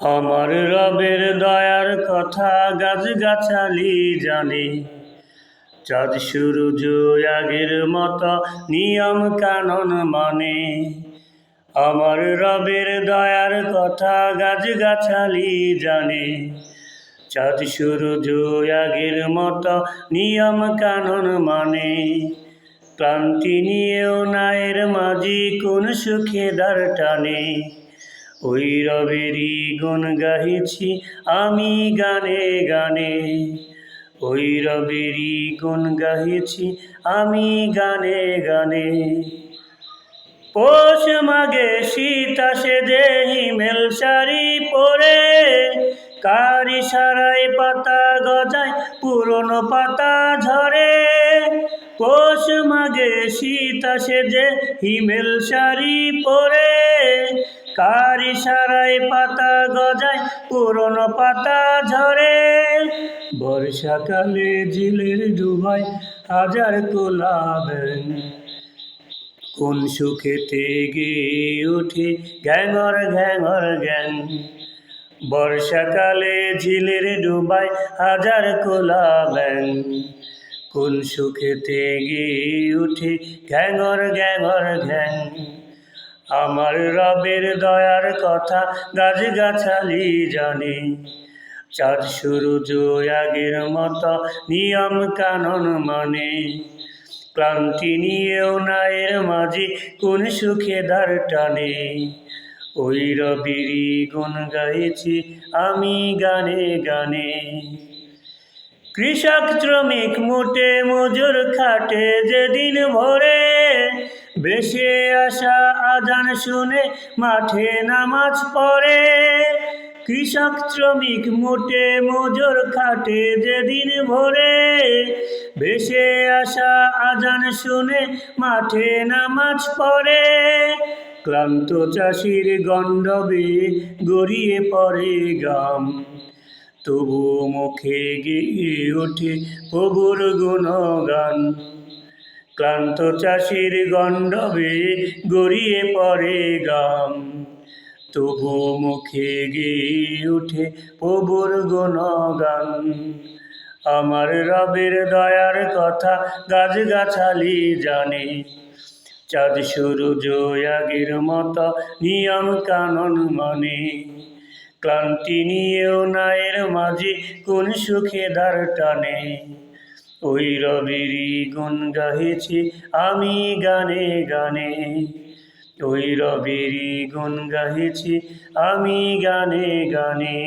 আমার রবের দয়ার কথা গাছ গাছালি জানে। চাঁদ, সূর্য, আগের মতো নিয়ম কানন মানে। আমার রবের দয়ার কথা গাছ গাছালি জানে। চাঁদ, সূর্য, আগের মতো নিয়ম কানন মানে। ক্লান্তি নিয়েও নায়ের মাঝি কোন সুখে দার টানে। ওই রবেরই গুণ গাইছি আমি গানে গানে। ওই রবেরই গুণ গাইছি আমি গানে গানে। পৌষ মাগে শীত আসে যে হিমেল শাড়ি পরে, কারি সারাই পাতা গজায় পুরনো পাতা ঝরে। পোষ মাগে শীত আসে যে হিমেল শাড়ি পরে কারি সারাই পাতা গজায়, পুরনো পাতা ঝরে। বর্ষাকালে ঝিলের ডুবায় হাজার কোলাবেন কোন সুখেতে গিয়ে উঠে ঘ্যাঙর ঘ্যাঙর গ্যাং বর্ষাকালে ঝিলের ডুবায় হাজার কোলা ব্যাং কোন সুখেতে গিয়ে উঠে ঘ্যাঙর ঘ্যাঙর ঘ্যাং। আমার রবের দয়ার কথা গাছ গাছালি জানে। চাঁদ সূর্য আগের মতো নিয়ম কানন মানে। ক্লান্তি নিয়েও নায়ের মাঝে কোন সুখে দার টানে। ওই রবিরই গুণ গাইছি আমি গানে গানে। কৃষক শ্রমিক মুটে মজুর খাটে যেদিন ভোরে বেশে আসা আজান শুনে মাঠে নামাজ পড়ে। কৃষক শ্রমিক মোটে মজুর খাটে যেদিন ভোরে। ভেসে আসা আজান শুনে মাঠে নামাজ পড়ে। ক্লান্ত চাষির গণ্ডবে গড়িয়ে পড়ে গাম তবু মুখে গিয়ে ওঠে প্রভুর গুণগান। ক্লান্ত চাষির গণ্ডবে গড়িয়ে পড়ে গাম তবু মুখে গিয়ে উঠে প্রভুর গুণগান। আমার রবের দয়ার কথা গাছ গাছালি জানে। চাঁদ সূর্য আগের মতো নিয়ম কানন মানে। ক্লান্তি নিয়েও নায়ের মাঝে কোন সুখে দার টানে। ওই রবিরই গুণ গাইছি আমি গানে গানে। ওই রবিরই গুণ গাইছি আমি গানে গানে।